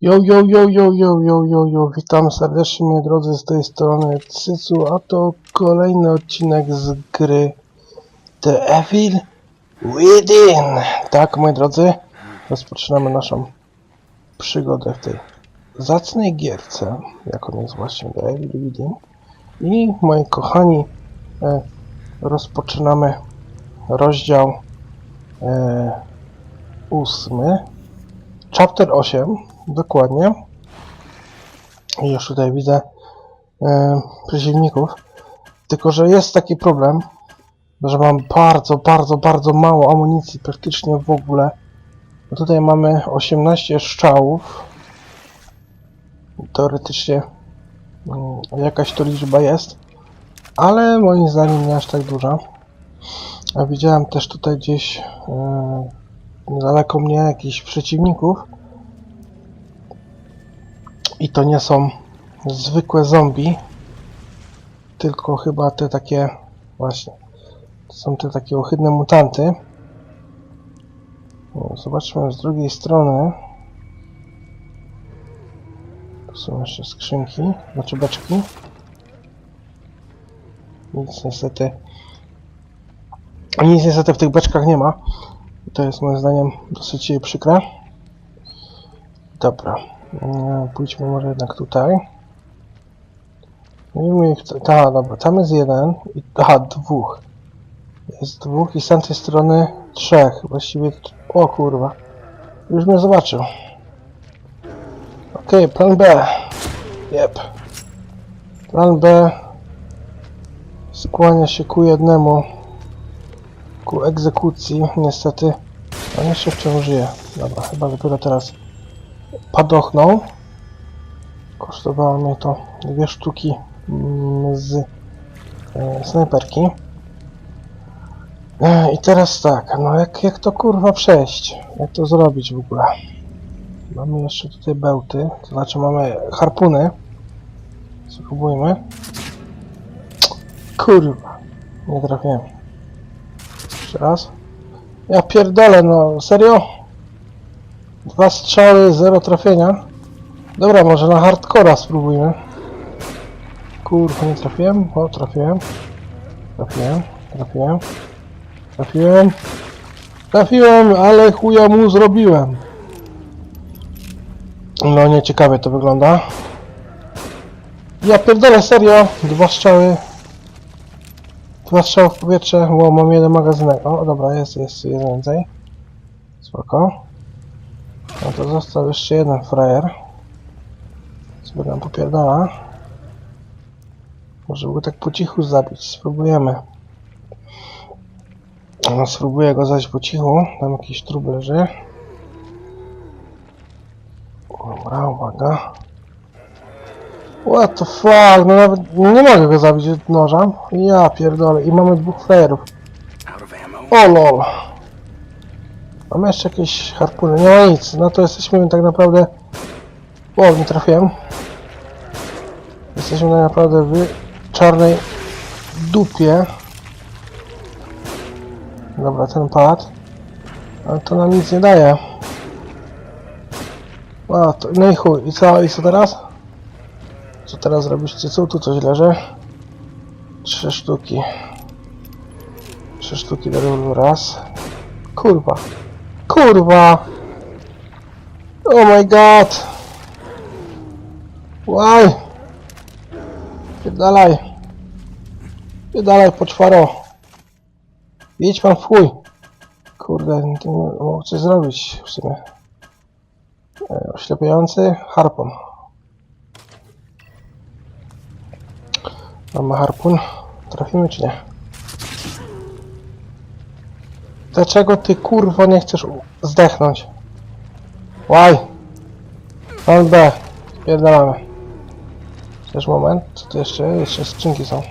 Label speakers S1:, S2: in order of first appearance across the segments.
S1: Yo, yo, yo, yo, yo, yo, yo, yo, witam serdecznie moi drodzy z tej strony Cycu, a to kolejny odcinek z gry The Evil Within. Tak, moi drodzy, rozpoczynamy naszą przygodę w tej zacnej gierce, jaką jest właśnie The Evil Within. I moi kochani, e, rozpoczynamy rozdział e, ósmy, chapter 8, dokładnie. I już tutaj widzę e, przeciwników. Tylko, że jest taki problem, że mam bardzo, bardzo, bardzo mało amunicji, praktycznie w ogóle. Tutaj mamy 18 strzałów. Teoretycznie mm, jakaś to liczba jest, ale moim zdaniem nie aż tak duża. A widziałem też tutaj gdzieś e, niedaleko mnie jakichś przeciwników. I to nie są zwykłe zombie, tylko chyba te takie, właśnie, to są te takie ohydne mutanty. Zobaczmy z drugiej strony. Tu są jeszcze skrzynki, znaczy beczki. Nic niestety, nic niestety w tych beczkach nie ma. To jest moim zdaniem dosyć przykre. Dobra. E, Pójdźmy może jednak tutaj. Wiem ich... Ta, dobra, tam jest jeden. I, aha, dwóch. Jest dwóch i z tamtej strony trzech. Właściwie... O kurwa. Już mnie zobaczył. Okej, plan B. Jep. Plan B skłania się ku jednemu. Ku egzekucji. Niestety. On jeszcze wciąż żyje. Dobra, chyba dopiero teraz padochnął. Kosztowało mnie to dwie sztuki mm, z e, snajperki. E, I teraz tak, no jak, jak to kurwa przejść? Jak to zrobić w ogóle? Mamy jeszcze tutaj bełty, to znaczy mamy harpuny. Spróbujmy. Kurwa, nie trafiłem. Jeszcze raz. Ja pierdolę, no serio? Dwa strzały, zero trafienia. Dobra, może na hardcora spróbujmy. Kurwa, nie trafiłem? O, trafiłem. Trafiłem, trafiłem. Trafiłem. Trafiłem, ale chuja mu zrobiłem. No, nieciekawie to wygląda. Ja pierdolę, serio. Dwa strzały. Dwa strzały w powietrze. Wow, mam jeden magazynek. O, dobra, jest, jest, jest więcej. Spoko. No to został jeszcze jeden frajer. Sobie nam popierdala. Może go tak po cichu zabić. Spróbujemy. No, spróbuję go zaś po cichu. Tam jakiś trup leży. Dobra, uwaga. What the fuck? No nawet nie mogę go zabić od noża. Ja pierdolę. I mamy dwóch frajerów. O lol. Mamy jeszcze jakieś harpuny. Nie ma nic. No to jesteśmy tak naprawdę... O, nie trafiłem. Jesteśmy tak naprawdę w czarnej dupie. Dobra, ten pad. Ale to nam nic nie daje. A, to, no i chuj. I co, i co teraz? Co teraz robisz? Co tu coś leży? Trzy sztuki. Trzy sztuki do rewolweru. Raz. Kurwa. Kurwa! Oh my god! Why? Pierdalaj. Pierdalaj, poczwaro. Idź pan w chuj. Kurde, nie mogę coś zrobić w sumie. E, Oślepiający harpun. Mamy harpun. Trafimy czy nie? Dlaczego ty kurwo nie chcesz zdechnąć? Łaj! Plan B. Spierdalamy. Chociaż moment, co tu jeszcze? Jeszcze skrzynki są.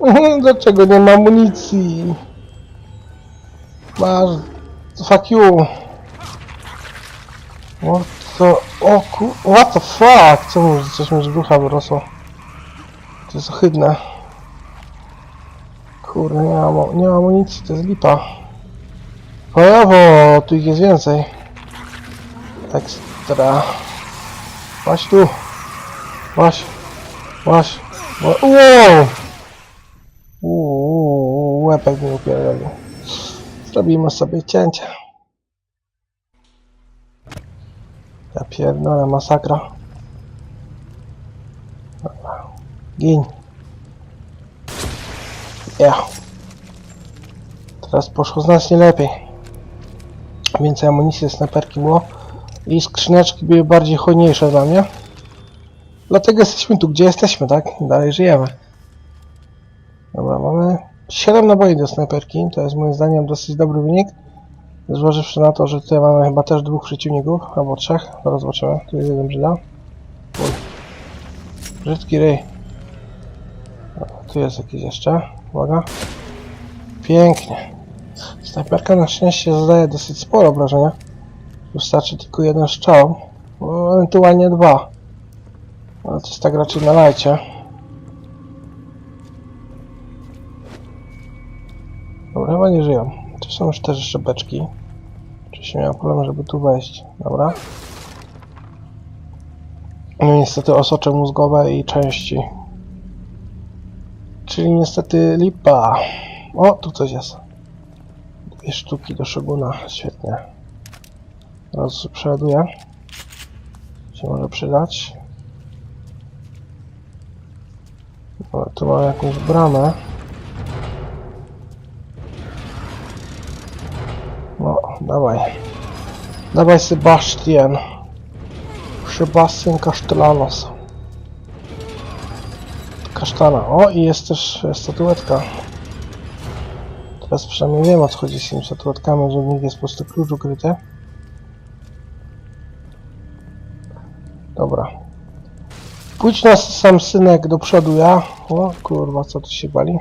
S1: Dlaczego nie ma amunicji? Masz... Fuck you! What the... O ku... What the fuck? Co mu... Coś mi z brzucha wyrosło. To jest ohydne. Kurde, nie ma, mo- nie ma amunicji, to jest lipa. Bojowo, tu ich jest więcej. Ekstra. Łaś tu. Łaś. Ła- Wow! Uuu, łepek mi upierdolił. Zrobimy sobie cięcie. Ja pierdolę, masakra. Gin. Ja. Teraz poszło znacznie lepiej. Więcej amunicji, snajperki było. I skrzyneczki były bardziej hojniejsze dla mnie. Dlatego jesteśmy tu, gdzie jesteśmy, tak? Dalej żyjemy. Dobra, mamy 7 naboi do snajperki. To jest moim zdaniem dosyć dobry wynik. Zważywszy na to, że tutaj mamy chyba też dwóch przeciwników, albo trzech. Zaraz zobaczymy. Tu jest jeden brzyda. Brzydki ryj. Tu jest jakiś jeszcze. Uwaga. Pięknie. Snajperka na szczęście zadaje dosyć sporo obrażenia. Wystarczy tylko jeden strzał. Ewentualnie dwa. Ale to jest tak raczej na lajcie. Dobra, chyba nie żyją. Tu są już też jeszcze beczki. Oczywiście miałem problem, żeby tu wejść. Dobra. No niestety osocze mózgowe i części. Czyli niestety lipa. O, tu coś jest. Dwie sztuki do szoguna. Świetnie. Teraz przeładuję. Się może przydać. Dobra, tu mamy jakąś bramę. No, dawaj. Dawaj Sebastian. Sebastian Castellanos. Kasztana. O, i jest też statuetka. Teraz przynajmniej wiem o co chodzi z tymi statuetkami, że w nich jest po prostu klucz ukryty. Dobra. Pójdź nas sam synek do przodu, ja. O kurwa, co tu się bali?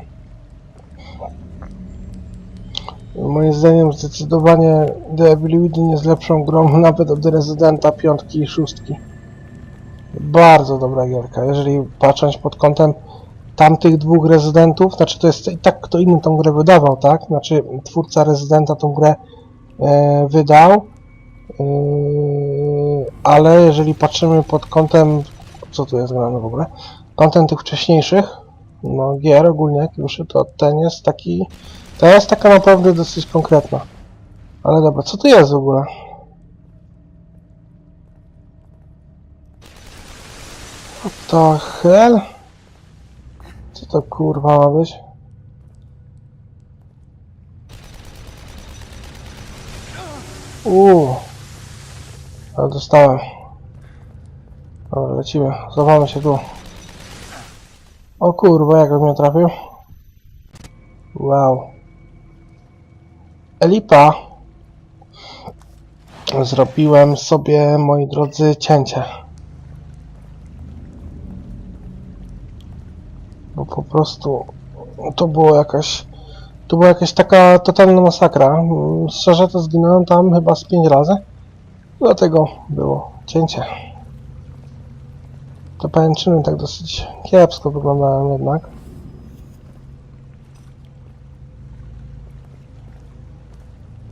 S1: Moim zdaniem zdecydowanie The Evil Within jest lepszą grą nawet od Residenta piątki i szóstki. Bardzo dobra gierka, jeżeli patrząc pod kątem tamtych dwóch rezydentów, znaczy to jest i tak kto inny tą grę wydawał, tak? Znaczy twórca rezydenta tą grę e, wydał, e, ale jeżeli patrzymy pod kątem, co tu jest grane w ogóle, kątem tych wcześniejszych, no gier ogólnie jak już, to ten jest taki, to jest taka naprawdę dosyć konkretna. Ale dobra, co to jest w ogóle? What the hell? To kurwa ma być? Uuu. Ale dostałem. Dobra, lecimy. Zobamy się tu. O kurwa, jak on mnie trafił. Wow. Elipa. Zrobiłem sobie, moi drodzy, cięcie. Po prostu to było jakaś. To była jakaś taka totalna masakra. Szczerze to zginąłem tam chyba z 5 razy. Dlatego było cięcie. Te pajęczyny tak dosyć kiepsko wyglądają jednak.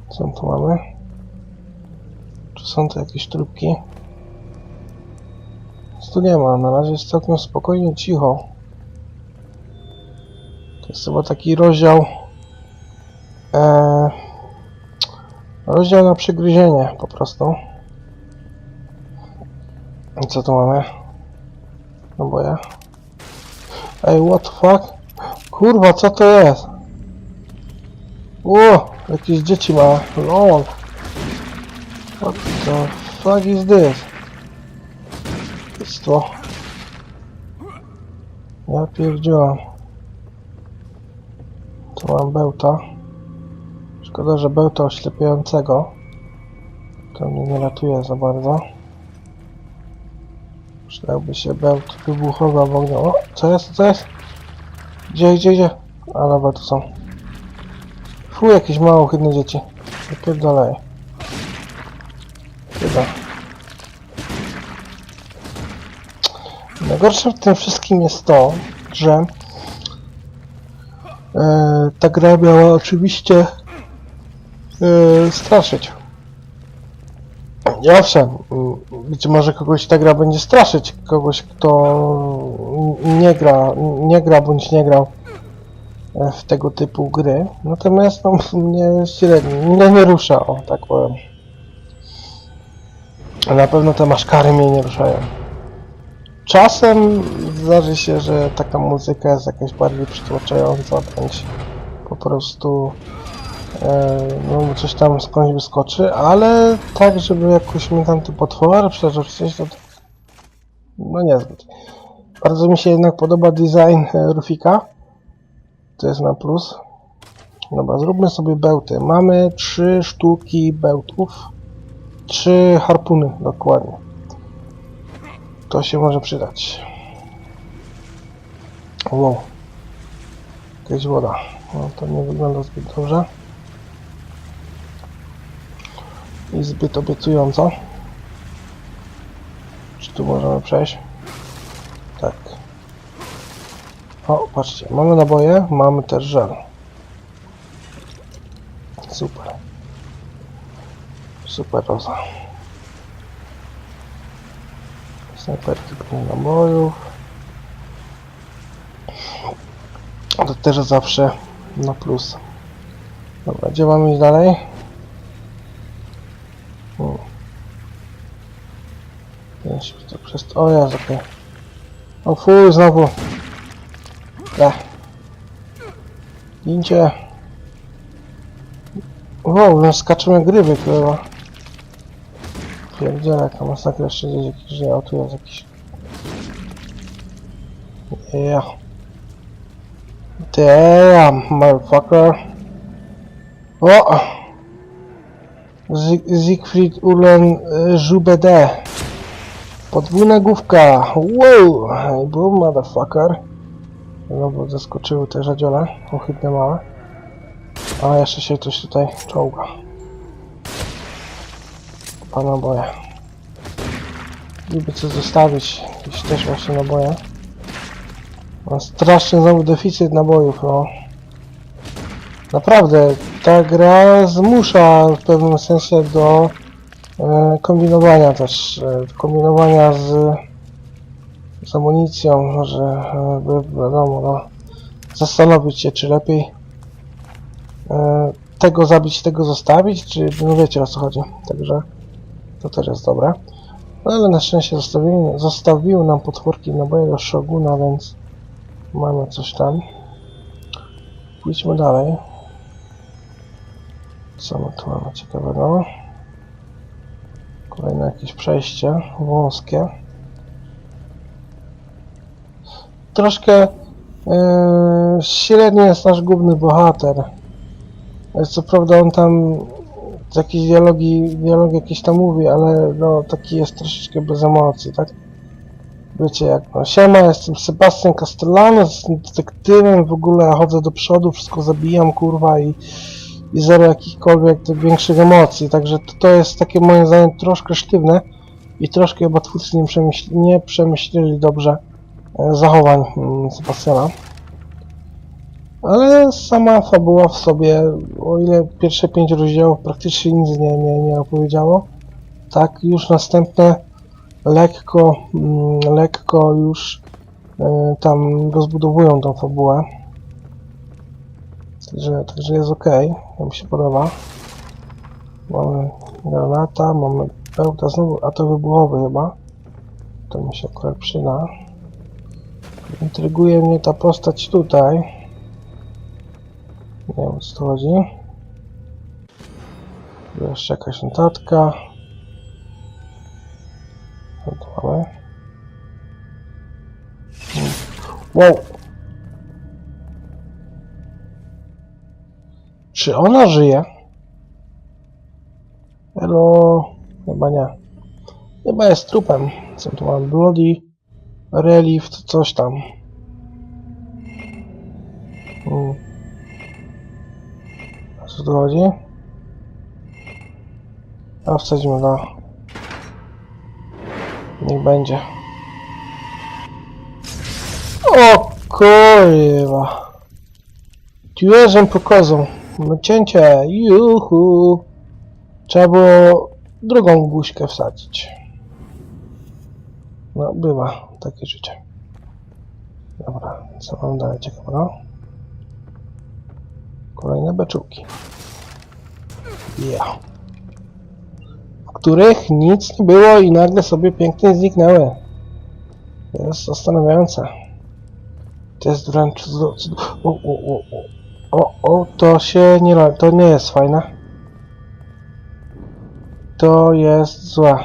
S1: Co tu mamy? Czy są to jakieś trupki? Tu nie ma, na razie jest całkiem spokojnie, cicho. Jest chyba taki rozdział... E, rozdział na przygryzienie po prostu. I co tu mamy? No bo ja... Ej, what the fuck? Kurwa, co to jest? O, jakieś dzieci ma. Lol. What the fuck is this? Jest to. Ja pierdziłam. Tu mam bełta. Szkoda, że bełta oślepiającego. To mnie nie ratuje za bardzo. Przydałby się bełt wybuchowy albo ognia. O, co jest, co jest? Gdzie, gdzie, gdzie? A dobra, tu są. Fu, jakieś mało chydne dzieci. Wypierdolaj. Chyba. Najgorsze w tym wszystkim jest to, że e, ta gra miała oczywiście e, straszyć. Owszem, być może kogoś ta gra będzie straszyć, kogoś kto nie gra, nie gra bądź nie grał e, w tego typu gry. Natomiast no, mnie średnio, mnie nie rusza, o tak powiem. Na pewno te maszkary mnie nie ruszają. Czasem zdarzy się, że taka muzyka jest jakaś bardziej przytłaczająca, bądź po prostu e, no coś tam skądś wyskoczy, ale tak, żeby jakoś mnie tam te potwory przeżyć, to tak, no niezbyt. Bardzo mi się jednak podoba design e, Rufika. To jest na plus. Dobra, zróbmy sobie bełty. Mamy trzy sztuki bełtów. Trzy harpuny, dokładnie. To się może przydać. Wow. Jakaś woda. No to nie wygląda zbyt dobrze. I zbyt obiecująco. Czy tu możemy przejść? Tak. O, patrzcie, mamy naboje, mamy też żel. Super. Super roza. Snajperki pełne nabojów. To też zawsze na plus. Dobra, gdzie mamy iść dalej? Hmm. To przez... O jest, okej. O fuj, znowu. Ech. Idzie. Wow, no skaczemy gryby chyba. Pierdziele, jaka masakra, jeszcze gdzieś jakiś żyje. O, tu jest jakiś... Yeah. Damn, motherfucker. O! Sieg- Siegfried Ulen y, Jubede. Podwójna główka. Wow! Hey, boom, motherfucker. No bo zaskoczyły te rzadziole. Ohydne małe. A jeszcze się coś tutaj czołga. Pana boję. Gdyby coś zostawić. Jakieś też właśnie naboje. Mam straszny znowu deficyt nabojów, no. Naprawdę, ta gra zmusza w pewnym sensie do e, kombinowania też. E, kombinowania z, z amunicją, że e, by, wiadomo, no, zastanowić się, czy lepiej e, tego zabić, tego zostawić, czy no wiecie o co chodzi. Także to też jest dobre. No ale na szczęście zostawiły, zostawiły nam potworki naboje do Shoguna, więc mamy coś tam. Pójdźmy dalej. Co my tu mamy ciekawego? Kolejne jakieś przejście wąskie. Troszkę yy, średni jest nasz główny bohater. Co prawda on tam jakieś dialogi, dialogi jakieś tam mówi, ale no taki jest troszeczkę bez emocji, tak? Wiecie jak, no siema, jestem Sebastian Castellano, jestem detektywem, w ogóle chodzę do przodu, wszystko zabijam, kurwa i, i zero jakichkolwiek tych większych emocji, także to, to jest takie moim zdaniem troszkę sztywne i troszkę chyba twórcy nie, przemyśl, nie przemyśleli dobrze e, zachowań mm, Sebastiana. Ale sama fabuła w sobie, o ile pierwsze pięć rozdziałów praktycznie nic nie, nie, nie opowiedziało, tak już następne lekko, mm, lekko już e, tam rozbudowują tą fabułę. Także, także jest ok, to mi się podoba. Mamy granata, mamy pełta znowu, a to wybuchowy chyba. To mi się akurat przyda. Intryguje mnie ta postać tutaj. Nie wiem o co chodzi. Jeszcze jakaś notatka. Hmm. Wow! Czy ona żyje? Hello? Chyba nie. Chyba jest trupem. Co tu mam? Bloody Relief, coś tam. Hmm. Co tu chodzi? A wsadzimy na... Niech będzie. O kurwa. Tłumaczem pokazą. No cięcie. Juhu. Trzeba było drugą guźkę wsadzić. No, bywa takie życie. Dobra, co mam dalej ciekawego? Kolejne beczułki. Ja. Których nic nie było i nagle sobie pięknie zniknęły. To jest zastanawiające. To jest wręcz... O, o, o, o. O, to się nie... To nie jest fajne. To jest złe.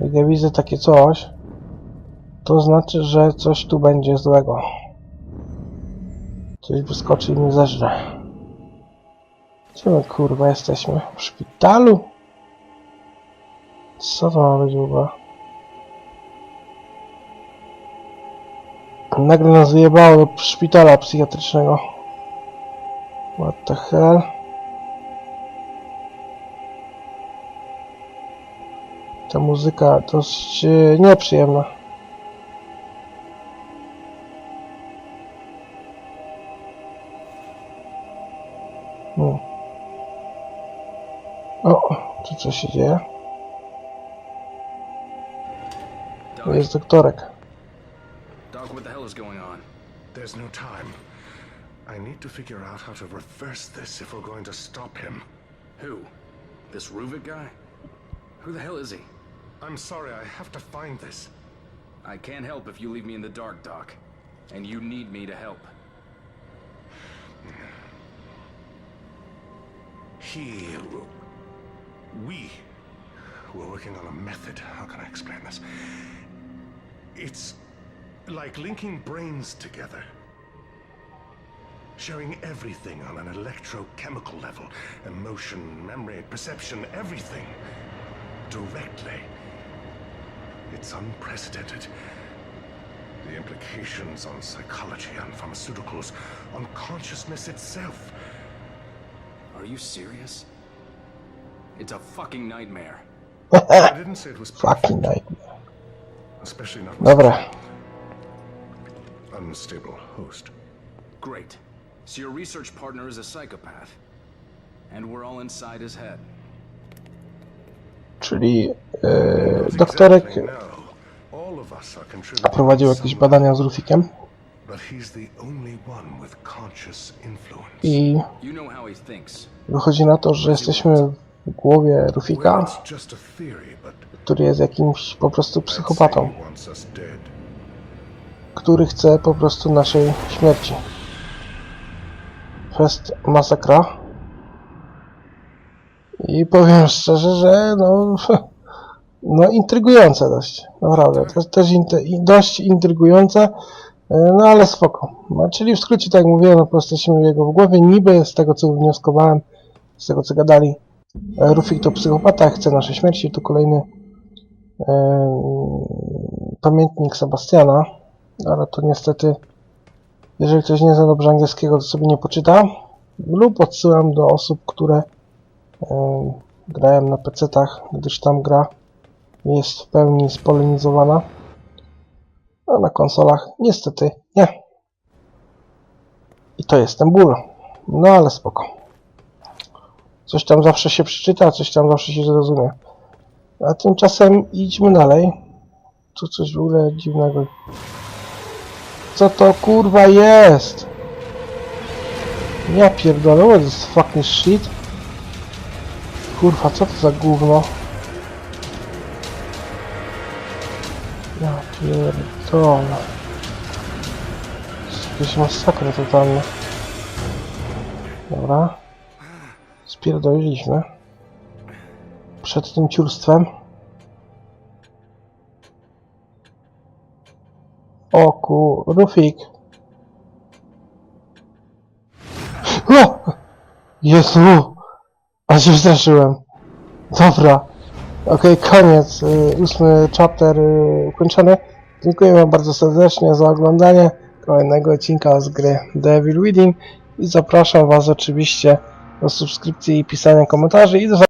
S1: Jak ja widzę takie coś, to znaczy, że coś tu będzie złego. Coś wyskoczy i mnie zeżre. Gdzie my kurwa jesteśmy? W szpitalu? Co to ma być w ogóle? Nagle nas wyjebało do szpitala psychiatrycznego. What the hell? Ta muzyka dość e, nieprzyjemna. Co się dzieje?
S2: Doc,
S1: Jest doktorek.
S2: Doc, what the hell is going on?
S3: There's no time. I need to figure out how to reverse this if we're going to stop him.
S2: Who? This Ruvik guy? Who the hell is he?
S3: I'm sorry, I have to find this.
S2: I can't help if you leave me in the dark, Doc. And you need me to help.
S3: He. We were working on a method. How can I explain this? It's like linking brains together. Sharing everything on an electrochemical level emotion, memory, perception, everything. Directly. It's unprecedented. The implications on psychology, on pharmaceuticals, on consciousness itself.
S2: Are you serious? It's a fucking nightmare.
S3: I didn't say it was
S1: Fucking nightmare.
S3: especially not with
S1: Dobra.
S3: unstable host.
S2: Great. So your research partner is a psychopath. And we're all inside his head.
S1: Czyli e,
S3: Not
S1: doktorek
S3: exactly. All of us are contributing
S1: prowadził jakieś badania z Rufikiem
S3: But he's the only one with conscious influence.
S1: i
S2: You know how he thinks.
S1: wychodzi na to, że jesteśmy głowie
S3: Well,
S1: Rufika, który jest jakimś po prostu psychopatą, który chce po prostu naszej śmierci. Fest masakra. I powiem szczerze, że no, no intrygujące dość, naprawdę, też, też i dość intrygujące, e, no ale spoko. No, czyli w skrócie, tak jak mówiłem, no, po prostu jesteśmy w jego w głowie, niby z tego co wnioskowałem, z tego co gadali, Rufik to psychopata, chce naszej śmierci, tu kolejny e, pamiętnik Sebastiana, ale to niestety, jeżeli ktoś nie zna dobrze angielskiego, to sobie nie poczyta, lub odsyłam do osób, które e, grają na PC-tach, gdyż tam gra jest w pełni spolonizowana, a na konsolach niestety nie. I to jest ten ból. No ale spoko. Coś tam zawsze się przeczyta, coś tam zawsze się zrozumie. A tymczasem idźmy dalej. Tu coś w ogóle dziwnego. Co to kurwa jest? Ja pierdolę, what is fucking shit? Kurwa, co to za gówno? Ja pierdolę. To jest Jakaś masakra totalna. Dobra. Spierdoliliśmy. Przed tym ciurstwem. O ku... Rufik. O! Jezu! Aż się wstraszyłem. Dobra. Okej, koniec. Y, ósmy chapter y, ukończony. Dziękuję wam bardzo serdecznie za oglądanie kolejnego odcinka z gry Devil Within i zapraszam was oczywiście do subskrypcji i pisania komentarzy i do